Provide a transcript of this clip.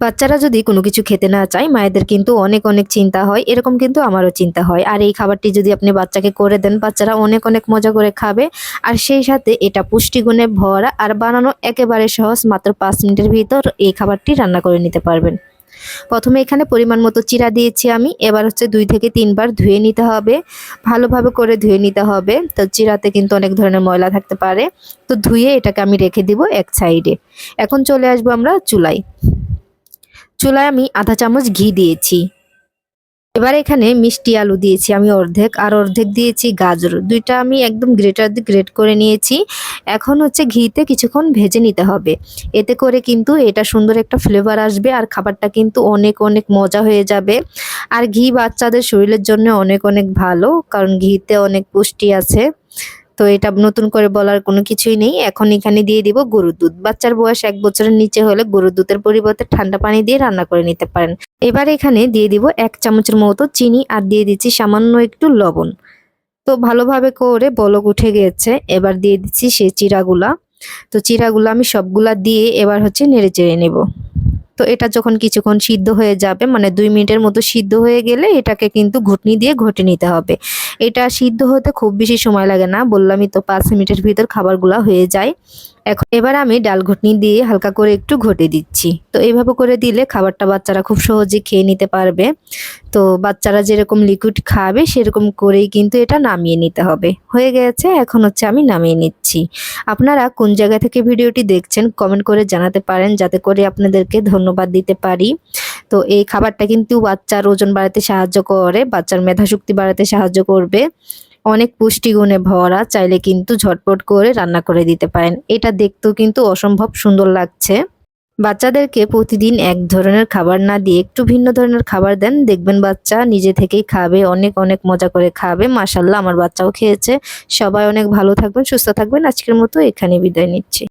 বাচ্চারা যদি কোনো কিছু খেতে না চায়, মায়েদের কিন্তু অনেক অনেক চিন্তা হয়, এরকম কিন্তু আমারও চিন্তা হয়। আর এই খাবারটি যদি আপনি বাচ্চাকে করে দেন, বাচ্চারা অনেক অনেক মজা করে খাবে। আর সেই সাথে এটা পুষ্টিগুণে ভরা আর বানানো একেবারে সহজ, মাত্র পাঁচ মিনিটের ভিতর এই খাবারটি রান্না করে নিতে পারবেন। প্রথমে এখানে পরিমাণ মতো চিরা দিয়েছি আমি। এবার হচ্ছে দুই থেকে তিনবার ধুয়ে নিতে হবে। ভালোভাবে করে ধুয়ে নিতে হবে। তো চিরাতে কিন্তু অনেক ধরনের ময়লা থাকতে পারে। তো ধুয়ে এটাকে আমি রেখে দিব এক সাইডে। এখন চলে আসব আমরা চুলায়। চুলায় আমি আধা চামচ ঘি দিয়েছি। এবার এখানে মিষ্টি আলু দিয়েছি আমি অর্ধেক, আর অর্ধেক দিয়েছি গাজর। দুইটা আমি একদম গ্রেটার দিয়ে গ্রেট করে নিয়েছি। এখন হচ্ছে ঘিতে কিছুক্ষণ ভেজে নিতে হবে। এতে করে কিন্তু এটা সুন্দর একটা ফ্লেভার আসবে, আর খাবারটা কিন্তু অনেক অনেক মজা হয়ে যাবে। আর ঘি বাচ্চাদের শরীরের জন্য অনেক অনেক ভালো, কারণ ঘিতে অনেক পুষ্টি আছে। তো এটা নতুন করে বলার কোনো কিছুই নেই। এখন এখানে দিয়ে দিব গরুর দুধ। বাচ্চার বয়স এক বছরের নিচে হলে গরুর দুধের পরিবর্তে ঠান্ডা পানি দিয়ে রান্না করে নিতে পারেন। এবার এখানে দিয়ে দিব এক চামচের মতো চিনি আর দিয়ে দিচ্ছি সামান্য একটু লবণ। তো ভালোভাবে করে বলক উঠে গিয়েছে এবার দিয়ে দিচ্ছি সেই চিরাগুলা। তো চিরাগুলো আমি সবগুলা দিয়ে এবার হচ্ছে নেড়ে চেড়ে নেব। তো এটা যখন কিছুক্ষণ সিদ্ধ হয়ে যাবে মানে দুই মিনিটের মতো সিদ্ধ হয়ে গেলে এটাকে কিন্তু ঘুটনি দিয়ে ঘটে নিতে হবে। এটা সিদ্ধ হতে খুব বেশি সময় লাগে না, বললামই তো পাঁচ মিনিটের ভিতর খাবারগুলো হয়ে যায়। এখন এবার আমি ডাল ঘুটনি দিয়ে হালকা করে একটু ঘটে দিচ্ছি। তো এইভাবে করে দিলে খাবারটা বাচ্চারা খুব সহজে খেয়ে নিতে পারবে। তো বাচ্চারা যেরকম লিকুইড খাবে, সেরকম করেই কিন্তু এটা নামিয়ে নিতে হবে। হয়ে গেছে, এখন হচ্ছে আমি নামিয়ে নিচ্ছি। আপনারা কোন জায়গা থেকে ভিডিওটি দেখছেন কমেন্ট করে জানাতে পারেন, যাতে করে আপনাদেরকে ধন্যবাদ দিতে পারি। তো এই খাবারটা কিন্তু বাচ্চার ওজন বাড়াতে সাহায্য করে, বাচ্চার মেধাশক্তি বাড়াতে সাহায্য করবে। অনেক পুষ্টিগুণে ভরা, চাইলে কিন্তু ঝটপট করে রান্না করে দিতে পারেন। এটা দেখতেও কিন্তু অসম্ভব সুন্দর লাগছে। বাচ্চাদেরকে প্রতিদিন এক ধরনের খাবার না দিয়ে একটু ভিন্ন ধরনের খাবার দেন। দেখবেন বাচ্চা নিজে থেকেই খাবে, অনেক অনেক মজা করে খাবে। মাসাল্লাহ আমার বাচ্চাও খেয়েছে। সবাই অনেক ভালো থাকবেন, সুস্থ থাকবেন। আজকের মতো এখানে বিদায় নিচ্ছি।